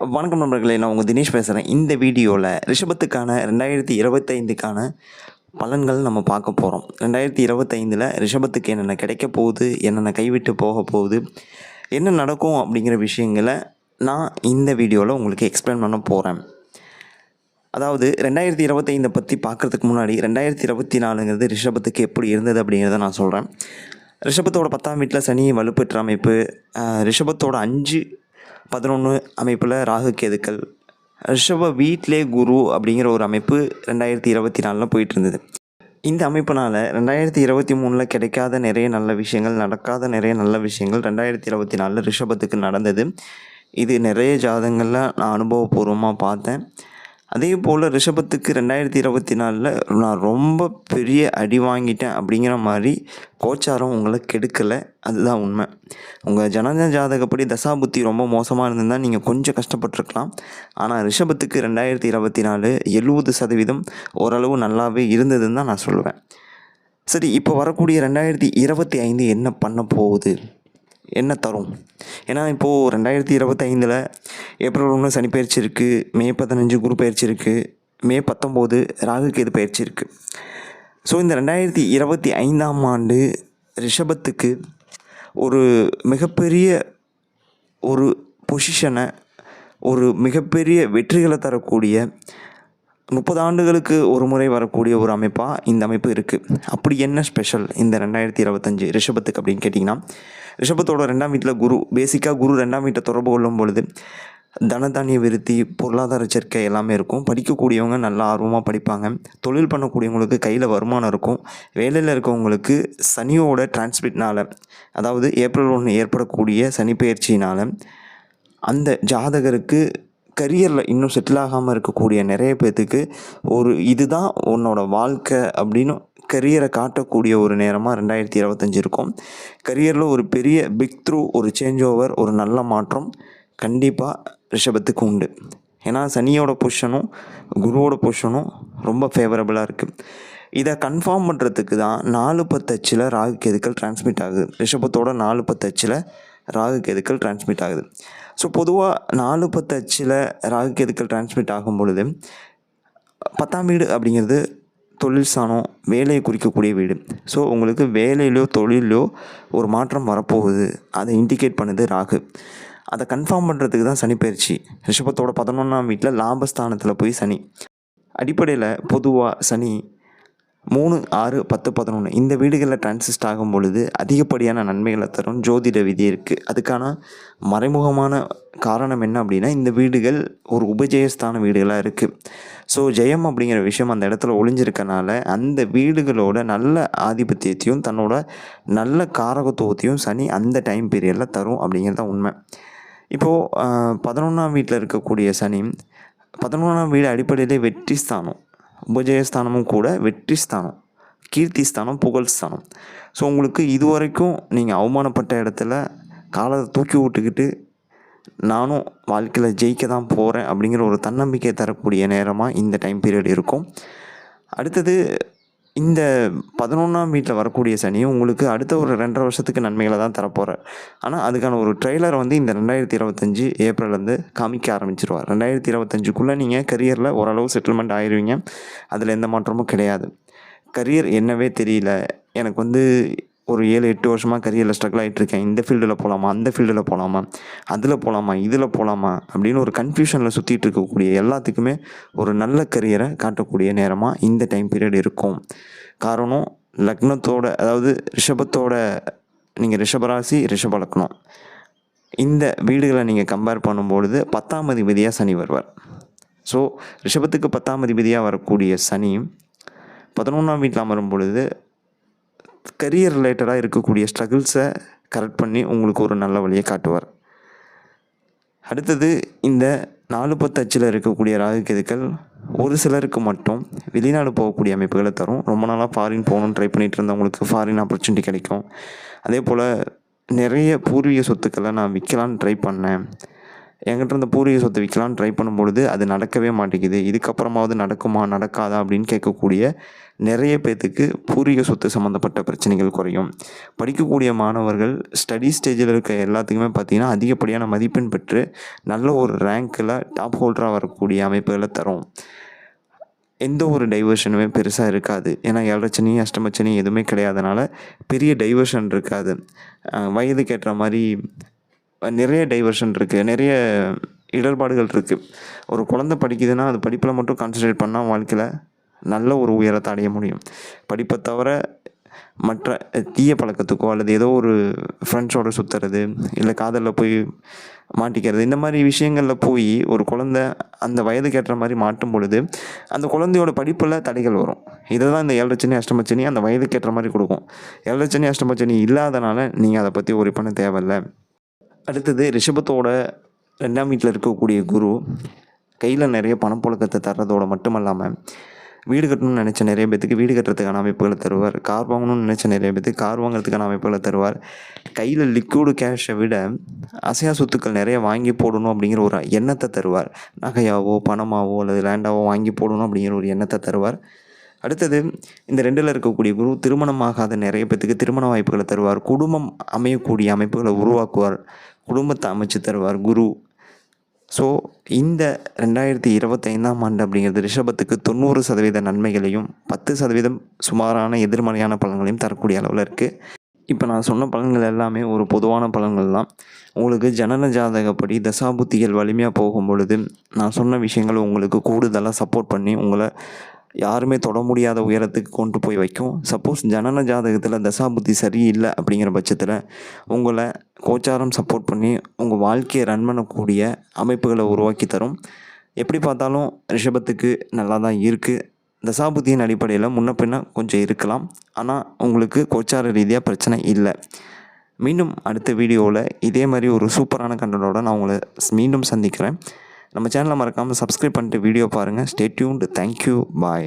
வணக்கம் நண்பர்களே நான் உங்கள் தினேஷ் பேசுகிறேன். இந்த வீடியோவில் ரிஷபத்துக்கான ரெண்டாயிரத்தி இருபத்தைந்துக்கான பலன்கள் நம்ம பார்க்க போகிறோம். ரெண்டாயிரத்தி இருபத்தைந்தில் ரிஷபத்துக்கு என்னென்ன கிடைக்க போகுது என்னென்ன கைவிட்டு போக போகுது என்ன நடக்கும் அப்படிங்கிற விஷயங்களை நான் இந்த வீடியோவில் உங்களுக்கு எக்ஸ்பிளைன் பண்ண போகிறேன். அதாவது ரெண்டாயிரத்தி இருபத்தைந்தை பற்றி பார்க்குறதுக்கு முன்னாடி ரெண்டாயிரத்தி இருபத்தி நாலுங்கிறது ரிஷபத்துக்கு எப்படி இருந்தது அப்படிங்கிறத நான் சொல்கிறேன். ரிஷபத்தோட பத்தாம் வீட்டில் சனி வலுப்பெற்ற அமைப்பு ரிஷபத்தோட அஞ்சு பதினொன்று அமைப்பில் ராகு கேதுக்கள். ரிஷப வீட்டிலே குரு அப்படிங்கிற ஒரு அமைப்பு ரெண்டாயிரத்தி இருபத்தி நாலில் போயிட்டு இருந்தது இந்த அமைப்பினால் ரெண்டாயிரத்தி இருபத்தி மூணில் கிடைக்காத நிறைய நல்ல விஷயங்கள் நடக்காத நிறைய நல்ல விஷயங்கள் ரெண்டாயிரத்தி இருபத்தி நாலில் ரிஷபத்துக்கு நடந்தது. இது நிறைய ஜாதகங்களில் நான் அனுபவபூர்வமாக பார்த்தேன். அதே போல் ரிஷபத்துக்கு ரெண்டாயிரத்தி இருபத்தி நாலில் நான் ரொம்ப பெரிய அடி வாங்கிட்டேன் அப்படிங்கிற மாதிரி கோச்சாரம் உங்களை கெடுக்கலை. அதுதான் உண்மை. உங்கள் ஜனன ஜாதகப்படி தசாபுத்தி ரொம்ப மோசமாக இருந்திருந்தால் நீங்கள் கொஞ்சம் கஷ்டப்பட்டிருக்கலாம். ஆனால் ரிஷபத்துக்கு ரெண்டாயிரத்தி இருபத்தி நாலு எழுபது சதவீதம் ஓரளவு நல்லாவே இருந்ததுன்னு தான் நான் சொல்லுவேன். சரி இப்போ வரக்கூடிய ரெண்டாயிரத்தி இருபத்தி ஐந்து என்ன பண்ண போகுது? என்ன தரும்? ஏன்னா இப்போது ரெண்டாயிரத்தி இருபத்தைந்தில் ஏப்ரல் ஒன்று சனி பயிற்சி இருக்குது மே பதினஞ்சு குரு பயிற்சி இருக்குது மே பத்தொம்போது ராகு கேது பயிற்சி இருக்குது ஸோ இந்த ரெண்டாயிரத்தி இருபத்தி ஐந்தாம் ஆண்டு ரிஷபத்துக்கு ஒரு மிகப்பெரிய ஒரு பொசிஷனை ஒரு மிகப்பெரிய வெற்றிகளை தரக்கூடிய முப்பது ஆண்டுகளுக்கு ஒரு முறை வரக்கூடிய ஒரு அமைப்பாக இந்த அமைப்பு இருக்குது அப்படி என்ன ஸ்பெஷல் இந்த ரெண்டாயிரத்தி இருபத்தஞ்சு ரிஷபத்துக்கு அப்படின்னு கேட்டிங்கன்னா ரிஷபத்தோட ரெண்டாம் வீட்டில் குரு பேசிக்காக குரு ரெண்டாம் வீட்டை தொடர்பு கொள்ளும் பொழுது தனதானிய விருத்தி பொருளாதார சேர்க்கை எல்லாமே இருக்கும். படிக்கக்கூடியவங்க நல்லா ஆர்வமாக படிப்பாங்க. தொழில் பண்ணக்கூடியவங்களுக்கு கையில் வருமானம் இருக்கும். வேலையில் இருக்கவங்களுக்கு சனியோட டிரான்ஸ்மிட்னால் அதாவது ஏப்ரல் ஒன்று ஏற்படக்கூடிய சனி பயிற்சியினால் அந்த ஜாதகருக்கு கரியரில் இன்னும் செட்டில் ஆகாமல் இருக்கக்கூடிய நிறைய பேர்த்துக்கு ஒரு இதுதான் உன்னோட வாழ்க்கை அப்படின்னு கரியரை காட்டக்கூடிய ஒரு நேரமாக ரெண்டாயிரத்தி இருபத்தஞ்சி இருக்கும். கரியரில் ஒரு பெரிய பிக் த்ரூ ஒரு சேஞ்ச் ஓவர் ஒரு நல்ல மாற்றம் கண்டிப்பாக ரிஷபத்துக்கு உண்டு. ஏன்னா சனியோட பொஷனும் குருவோட பொஷனும் ரொம்ப ஃபேவரபுளாக இருக்குது இதை கன்ஃபார்ம் பண்ணுறதுக்கு தான் நாலு பத்து அச்சில் ராகு கெதுக்கள் டிரான்ஸ்மிட் ஆகுது. ரிஷபத்தோட நாலு பத்து அச்சில் ராகு கேதுக்கள் டிரான்ஸ்மிட் ஆகுது. ஸோ பொதுவாக நாலு பத்து அச்சில் ராகு கேதுக்கள் டிரான்ஸ்மிட் ஆகும் பொழுது பத்தாம் வீடு அப்படிங்கிறது தொழில் சாணம் வேலையை குறிக்கக்கூடிய வீடு. ஸோ உங்களுக்கு வேலையிலையோ தொழிலையோ ஒரு மாற்றம் வரப்போகுது. அதை இண்டிகேட் பண்ணுது ராகு. அதை கன்ஃபார்ம் பண்ணுறதுக்கு தான் சனி பயிற்சி. ரிஷபத்தோட பதினொன்றாம் வீட்டில் லாபஸ்தானத்தில் போய் சனி. அடிப்படையில் பொதுவாக சனி மூணு ஆறு பத்து பதினொன்று இந்த வீடுகளில் டிரான்சிஸ்ட் ஆகும் பொழுது அதிகப்படியான நன்மைகளை தரும் ஜோதிட விதி இருக்குது அதுக்கான மறைமுகமான காரணம் என்ன அப்படின்னா இந்த வீடுகள் ஒரு உபஜயஸ்தான வீடுகளாக இருக்குது ஸோ ஜெயம் அப்படிங்கிற விஷயம் அந்த இடத்துல ஒளிஞ்சிருக்கனால அந்த வீடுகளோட நல்ல ஆதிபத்தியத்தையும் தன்னோட நல்ல காரகத்துவத்தையும் சனி அந்த டைம் பீரியடில் தரும் அப்படிங்கிறது தான் உண்மை இப்போது பதினொன்றாம் வீட்டில் இருக்கக்கூடிய சனி பதினொன்றாம் வீடு அடிப்படையிலே வெற்றி ஸ்தானம். உபஜயஸ்தானமும் கூட வெற்றி ஸ்தானம் கீர்த்தி ஸ்தானம் புகழ் ஸ்தானம். ஸோ உங்களுக்கு இது வரைக்கும் நீங்கள் அவமானப்பட்ட இடத்துல காலத்தை தூக்கி விட்டுக்கிட்டு நானும் வாழ்க்கையில் ஜெயிக்க தான் போகிறேன் அப்படிங்கிற ஒரு தன்னம்பிக்கை தரக்கூடிய நேரமாக இந்த டைம் பீரியட் இருக்கும். அடுத்தது இந்த பதினொன்றாம் வீட்டில் வரக்கூடிய சனி உங்களுக்கு அடுத்த ஒரு ரெண்டரை வருஷத்துக்கு நன்மைகளை தான் தரப்போகிறார் ஆனால் அதுக்கான ஒரு ட்ரெய்லர் வந்து இந்த ரெண்டாயிரத்தி இருபத்தஞ்சி ஏப்ரல்லேருந்து காமிக்க ஆரம்பிச்சிருவார். ரெண்டாயிரத்தி இருபத்தஞ்சுக்குள்ளே நீங்கள் கரியரில் ஓரளவு செட்டில்மெண்ட் ஆயிடுவீங்க அதில் எந்த மாற்றமும் கிடையாது. கரியர் என்னவே தெரியல. எனக்கு வந்து ஒரு ஏழு எட்டு வருஷமாக கரியரில் ஸ்ட்ரகிள் ஆகிட்டு இருக்கேன். இந்த ஃபீல்டில் போகலாமா அந்த ஃபீல்டில் போகலாமா அதில் போகலாமா இதில் போகலாமா அப்படின்னு ஒரு கன்ஃபியூஷனில் சுற்றிட்டு இருக்கக்கூடிய எல்லாத்துக்குமே ஒரு நல்ல கரியரை காட்டக்கூடிய நேரமாக இந்த டைம் பீரியட் இருக்கும். காரணம் லக்னத்தோட அதாவது ரிஷபத்தோட நீங்கள் ரிஷபராசி ரிஷப லக்னம். இந்த வீடுகளை நீங்கள் கம்பேர் பண்ணும்பொழுது பத்தாம் அதிபதியாக சனி வருவார். ஸோ ரிஷபத்துக்கு பத்தாம் அதிபதியாக வரக்கூடிய சனி பதினொன்றாம் வீட்டில் அமரும் பொழுது கரியர் ரிலேட்டடாக இருக்கக்கூடிய ஸ்ட்ரகிள்ஸை கரெக்ட் பண்ணி உங்களுக்கு ஒரு நல்ல வழியை காட்டுவார். அடுத்தது இந்த நாலு பத்து அச்சில் இருக்கக்கூடிய ராகு ஒரு சிலருக்கு மட்டும் வெளிநாடு போகக்கூடிய அமைப்புகளை தரும். ரொம்ப நாளாக ஃபாரின் போகணும்னு ட்ரை பண்ணிகிட்டு இருந்தவங்களுக்கு ஃபாரின் ஆப்பர்ச்சுனிட்டி கிடைக்கும். அதே போல் நிறைய பூர்வீக சொத்துக்களை நான் விற்கலான்னு ட்ரை பண்ணேன். என்கிட்ட இருந்த பூர்வீக சொத்தை விற்கலான்னு ட்ரை பண்ணும்பொழுது அது நடக்கவே மாட்டேங்குது. இதுக்கப்புறமாவது நடக்குமா நடக்காதா அப்படின்னு கேட்கக்கூடிய நிறைய பேர்த்துக்கு பூர்வீக சொத்து சம்மந்தப்பட்ட பிரச்சனைகள் குறையும். படிக்கக்கூடிய மாணவர்கள் ஸ்டடி ஸ்டேஜில் இருக்க எல்லாத்துக்குமே பார்த்திங்கன்னா அதிகப்படியான மதிப்பெண் பெற்று நல்ல ஒரு ரேங்க்கில் டாப் ஹோல்டராக வரக்கூடிய அமைப்புகளை தரும். எந்த ஒரு டைவர்ஷனுமே பெருசாக இருக்காது. ஏன்னா ஏழரச்சனி அஷ்டமச்சனி எதுவுமே கிடையாதனால பெரிய டைவர்ஷன் இருக்காது. அஹ் வயதுக்கு மாதிரி நிறைய டைவர்ஷன் இருக்குது நிறைய இடர்பாடுகள் இருக்குது ஒரு குழந்தை படிக்குதுன்னா அது படிப்பில் மட்டும் கான்சன்ட்ரேட் பண்ணால் வாழ்க்கையில் நல்ல ஒரு உயரத்தை அடைய முடியும். படிப்பை தவிர மற்ற தீய பழக்கத்துக்கோ அல்லது ஏதோ ஒரு ஃப்ரெண்ட்ஸோடு சுற்றுறது இல்லை காதலில் போய் மாட்டிக்கிறது இந்த மாதிரி விஷயங்களில் போய் ஒரு குழந்த அந்த வயதுக்கு ஏற்ற மாதிரி மாட்டும் பொழுது அந்த குழந்தையோட படிப்பில் தடைகள் வரும். இதை தான் இந்த ஏழரச்சனி அஷ்டமச்சனி அந்த வயதுக்கு ஏற்ற மாதிரி கொடுக்கும். ஏழரச்சனி அஷ்டமச்சனி இல்லாதனால நீங்கள் அதை பற்றி ஒரு பண்ண தேவையில்லை. அடுத்தது ரிஷபத்தோட ரெண்டாம் வீட்டில் இருக்கக்கூடிய குரு கையில் நிறைய பணப்புழக்கத்தை தர்றதோட மட்டும் இல்லாமல் வீடு கட்டணும்னு நினச்ச நிறைய பேத்துக்கு வீடு கட்டுறதுக்கான அமைப்புகளை தருவார். கார் வாங்கணும்னு நினச்ச நிறைய பேத்துக்கு கார் வாங்குறதுக்கான அமைப்புகளை தருவார். கையில் லிக்விடு கேஷை விட அசையா சொத்துக்கள் நிறைய வாங்கி போடணும் அப்படிங்கிற ஒரு எண்ணத்தை தருவார். நகையாவோ பணமாவோ அல்லது லேண்டாவோ வாங்கி போடணும் அப்படிங்கிற ஒரு எண்ணத்தை தருவார். அடுத்தது இந்த ரெண்டில் இருக்கக்கூடிய குரு திருமணமாகாத நிறைய பேத்துக்கு திருமண வாய்ப்புகளை தருவார். குடும்பம் அமையக்கூடிய அமைப்புகளை உருவாக்குவார். குடும்பத்தை அமைச்சு தருவார் குரு. ஸோ இந்த ரெண்டாயிரத்தி இருபத்தைந்தாம் ஆண்டு அப்படிங்கிறது ரிஷபத்துக்கு தொண்ணூறு சதவீத நன்மைகளையும் பத்து சதவீதம் சுமாரான எதிர்மறையான பலன்களையும் தரக்கூடிய அளவில் இருக்குது இப்போ நான் சொன்ன பலன்கள் எல்லாமே ஒரு பொதுவான பலன்கள் தான். உங்களுக்கு ஜனன ஜாதகப்படி தசாபுத்திகள் வலிமையாக போகும் பொழுது நான் சொன்ன விஷயங்கள் உங்களுக்கு கூடுதலாக சப்போர்ட் பண்ணி உங்களை யாருமே தொட முடியாத உயரத்துக்கு கொண்டு போய் வைக்கும். சப்போஸ் ஜனன ஜாதகத்தில் தசாபுத்தி சரியில்லை அப்படிங்கிற பட்சத்தில் உங்களை கோச்சாரம் சப்போர்ட் பண்ணி உங்கள் வாழ்க்கையை ரன் பண்ணக்கூடிய அமைப்புகளை உருவாக்கி தரும். எப்படி பார்த்தாலும் ரிஷபத்துக்கு நல்லா தான் இருக்குது தசாபுத்தியின் அடிப்படையில் முன்ன பின்ன கொஞ்சம் இருக்கலாம். ஆனால் உங்களுக்கு கோச்சார ரீதியாக பிரச்சனை இல்லை. மீண்டும் அடுத்த வீடியோவில் இதே மாதிரி ஒரு சூப்பரான கண்டனோட நான் உங்களை மீண்டும் சந்திக்கிறேன். நம்ம சேனலை மறக்காமல் சப்ஸ்கிரைப் பண்ணிட்டு வீடியோ பாருங்கள் ஸ்டே டியூன்டு தேங்க்யூ பாய்